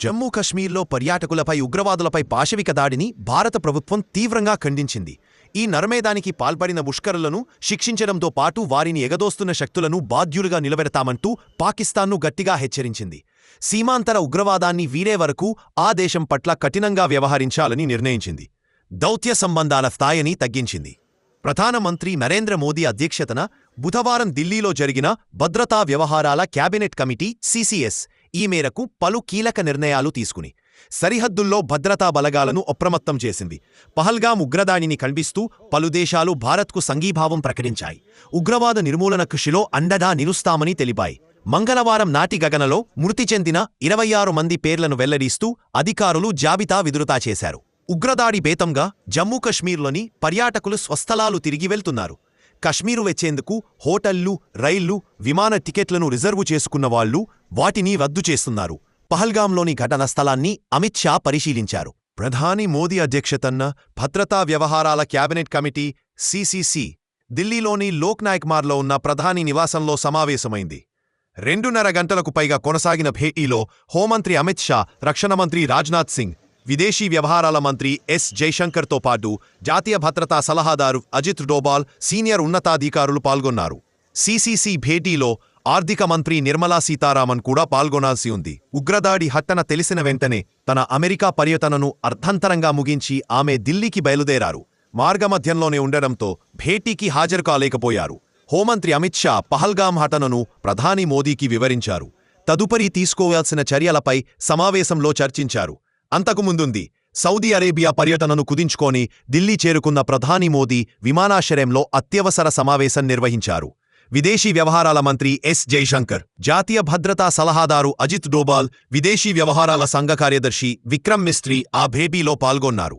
జమ్మూ కశ్మీర్లో పర్యాటకులపై ఉగ్రవాదులపై పాశవిక దాడిని భారత ప్రభుత్వం తీవ్రంగా ఖండించింది. ఈ నరమేదానికి పాల్పడిన ముష్కరులను శిక్షించడంతో పాటు వారిని ఎగదోస్తున్న శక్తులను బాధ్యులుగా నిలబెడతామంటూ పాకిస్తాన్ను గట్టిగా హెచ్చరించింది. సీమాంతర ఉగ్రవాదాన్ని వీడే వరకు ఆ దేశం పట్ల కఠినంగా వ్యవహరించాలని నిర్ణయించింది. దౌత్య సంబంధాల స్థాయిని తగ్గించింది. ప్రధానమంత్రి నరేంద్ర మోదీ అధ్యక్షతన బుధవారం ఢిల్లీలో జరిగిన భద్రతా వ్యవహారాల క్యాబినెట్ కమిటీ సీసీఎస్ ఈ మేరకు పలు కీలక నిర్ణయాలు తీసుకుని సరిహద్దుల్లో భద్రతా బలగాలను అప్రమత్తం చేసింది. పహల్గాం ఉగ్రదాడిని ఖండిస్తూ పలు దేశాలు భారత్కు సంఘీభావం ప్రకటించాయి. ఉగ్రవాద నిర్మూలన కృషిలో అండగా నిలుస్తామని తెలిపాయి. మంగళవారం నాటి గగనలో మృతి చెందిన ఇరవై ఆరు మంది పేర్లను వెల్లడిస్తూ అధికారులు జాబితా విదురుతా చేశారు. ఉగ్రదాడి బేతంగా జమ్మూకశ్మీర్లోని పర్యాటకులు స్వస్థలాలు తిరిగి వెళ్తున్నారు. కశ్మీరు వచ్చేందుకు హోటళ్ళు రైళ్ళు విమాన టికెట్లను రిజర్వు చేసుకున్న వాళ్ళు వాటిని రద్దు చేస్తున్నారు. పహల్గాంలోని ఘటన స్థలాన్ని అమిత్ షా పరిశీలించారు. ప్రధాని మోదీ అధ్యక్షతన్న భద్రతా వ్యవహారాల క్యాబినెట్ కమిటీ సిసిసి ఢిల్లీలోని లోక్నాయక్మార్లో ఉన్న ప్రధాని నివాసంలో సమావేశమైంది. రెండున్నర గంటలకు పైగా కొనసాగిన భేటీలో హోంమంత్రి అమిత్ షా రక్షణ మంత్రి రాజ్నాథ్ సింగ్ విదేశీ వ్యవహారాల మంత్రి ఎస్. జైశంకర్తో పాటు జాతీయ భద్రతా సలహాదారు అజిత్ డోబాల్ సీనియర్ ఉన్నతాధికారులు పాల్గొన్నారు. సీసీసీ భేటీలో ఆర్థిక మంత్రి నిర్మలా సీతారామన్ కూడా పాల్గొనాల్సి ఉంది. ఉగ్రదాడి హట్టన తెలిసిన వెంటనే తన అమెరికా పర్యటనను అర్థంతరంగా ముగించి ఆమె ఢిల్లీకి బయలుదేరారు. మార్గమధ్యంలోనే ఉండడంతో భేటీకి హాజరు కాలేకపోయారు. హోంమంత్రి అమిత్ షా పహల్గాం హటనను ప్రధాని మోదీకి వివరించారు. తదుపరి తీసుకోవాల్సిన చర్యలపై సమావేశంలో చర్చించారు. అంతకుముందుంది సౌదీ అరేబియా పర్యటనను కుదించుకొని ఢిల్లీ చేరుకున్న ప్రధాని మోదీ విమానాశ్రయంలో అత్యవసర సమావేశం నిర్వహించారు. విదేశీ వ్యవహారాల మంత్రి ఎస్. జైశంకర్ జాతీయ భద్రతా సలహాదారు అజిత్ డోబాల్ విదేశీ వ్యవహారాల సంఘ కార్యదర్శి విక్రమ్ మిస్త్రీ ఆ భేటీలో పాల్గొన్నారు.